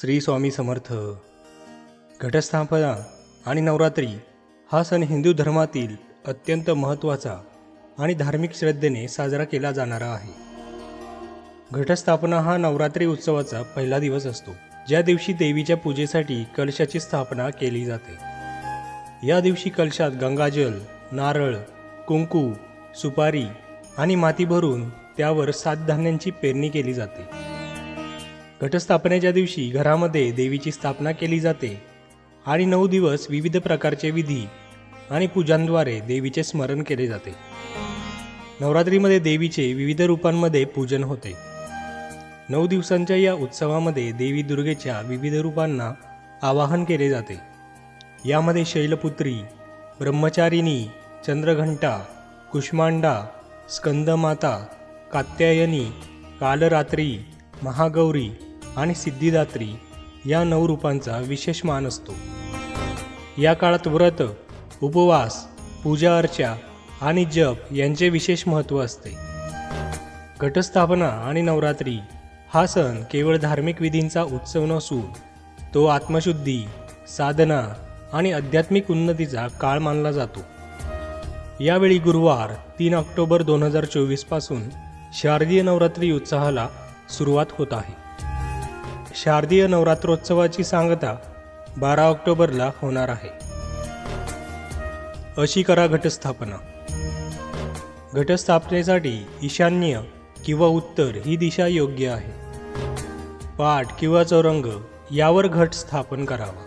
श्री स्वामी समर्थ. घटस्थापना आणि नवरात्री हा सण हिंदू धर्मातील अत्यंत महत्त्वाचा आणि धार्मिक श्रद्धेने साजरा केला जाणारा आहे. घटस्थापना हा नवरात्री उत्सवाचा पहिला दिवस असतो ज्या दिवशी देवीच्या पूजेसाठी कलशाची स्थापना केली जाते. या दिवशी कलशात गंगाजल नारळ कुंकू सुपारी आणि माती भरून त्यावर सात धान्यांची पेरणी केली जाते. घटस्थापनेच्या दिवशी घरामध्ये देवीची स्थापना केली जाते. आणि नऊ दिवस विविध प्रकारचे विधी आणि पूजांद्वारे देवीचे स्मरण केले जाते. नवरात्रीमध्ये देवीचे विविध रूपांमध्ये पूजन होते. नऊ दिवसांच्या या उत्सवामध्ये देवी दुर्गेच्या विविध रूपांना आवाहन केले जाते. यामध्ये शैलपुत्री ब्रह्मचारिणी चंद्रघंटा कुष्मांडा स्कंदमाता कात्यायनी कालरात्री महागौरी आणि सिद्धिदात्री या नऊ रूपांचा विशेष मान असतो. या काळात व्रत उपवास पूजा अर्चा आणि जप यांचे विशेष महत्त्व असते. घटस्थापना आणि नवरात्री हा सण केवळ धार्मिक विधींचा उत्सव नसून तो आत्मशुद्धी साधना आणि आध्यात्मिक उन्नतीचा काळ मानला जातो. यावेळी गुरुवार तीन ऑक्टोबर दोन हजार चोवीसपासून शारदीय नवरात्री उत्साहाला सुरुवात होत आहे. शारदीय नवरात्रोत्सवाची सांगता बारा ऑक्टोबरला होणार आहे. अशी करा घटस्थापना. घटस्थापनेसाठी ईशान्य किंवा उत्तर ही दिशा योग्य आहे. पाठ किंवा चौरंग यावर घट स्थापन करावा.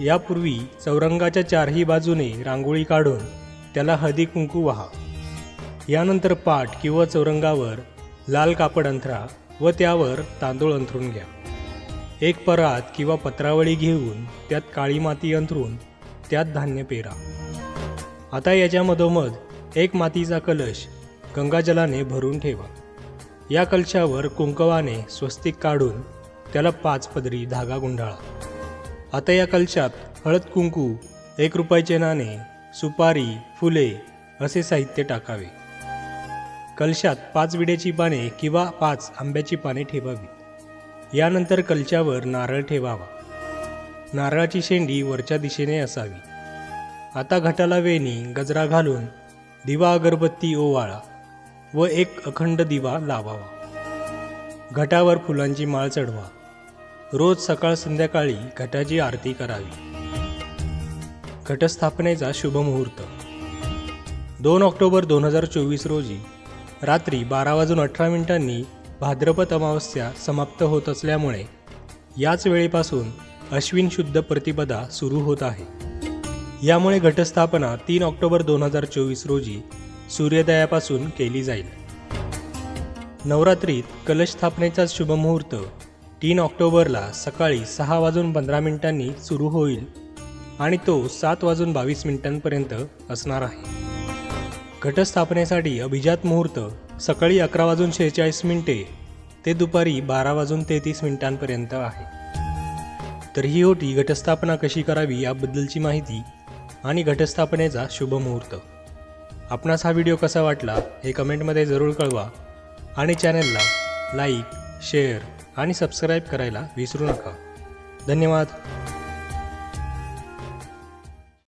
यापूर्वी चौरंगाच्या चारही बाजूने रांगोळी काढून त्याला हदी कुंकू व्हा. यानंतर पाठ किंवा चौरंगावर लाल कापड अंथरा व त्यावर तांदूळ अंथरून घ्या. एक परात किंवा पत्रावळी घेऊन त्यात काळी माती अंथरून त्यात धान्य पेरा. आता याच्या मधोमध एक मातीचा कलश गंगाजलाने भरून ठेवा. या कलशावर कुंकवाने स्वस्तिक काढून त्याला पाच पदरी धागा गुंडाळा. आता या कलशात हळद कुंकू एक रुपयाचे नाणे सुपारी फुले असे साहित्य टाकावे. कलशात पाच विड्याची पाने किंवा पाच आंब्याची पाने ठेवावी. यानंतर कलच्यावर नारळ ठेवावा. नारळाची शेंडी वरच्या दिशेने असावी. आता घटाला वेणी गजरा घालून दिवा अगरबत्ती ओवाळा व एक अखंड दिवा लावावा. घटावर फुलांची माळ चढवा. रोज सकाळ संध्याकाळी घटाची आरती करावी. घटस्थापनेचा शुभ मुहूर्त. दोन ऑक्टोबर दोन हजार चोवीस रोजी रात्री बारा वाजून अठरा मिनिटांनी भाद्रपद अमावस्या समाप्त होत असल्यामुळे याच वेळेपासून अश्विन शुद्ध प्रतिपदा सुरू होत आहे. यामुळे घटस्थापना तीन ऑक्टोबर दोन हजार चोवीस रोजी सूर्योदयापासून केली जाईल. नवरात्रीत कलश स्थापनेचा शुभमुहूर्त तीन ऑक्टोबरला सकाळी सहा वाजून पंधरा मिनिटांनी सुरू होईल आणि तो सात वाजून बावीस मिनिटांपर्यंत असणार आहे. घटस्थापनेसाठी अभिजात मुहूर्त सकाळी अकरा वाजून शेहेचाळीस मिनिटे ते दुपारी बारा वाजून तेहतीस मिनिटांपर्यंत आहे. तर ही होती घटस्थापना कशी करावी याबद्दलची माहिती आणि घटस्थापनेचा शुभ मुहूर्त. आपणास हा व्हिडिओ कसा वाटला हे कमेंटमध्ये जरूर कळवा आणि चॅनलला लाईक शेअर आणि सबस्क्राईब करायला विसरू नका. धन्यवाद.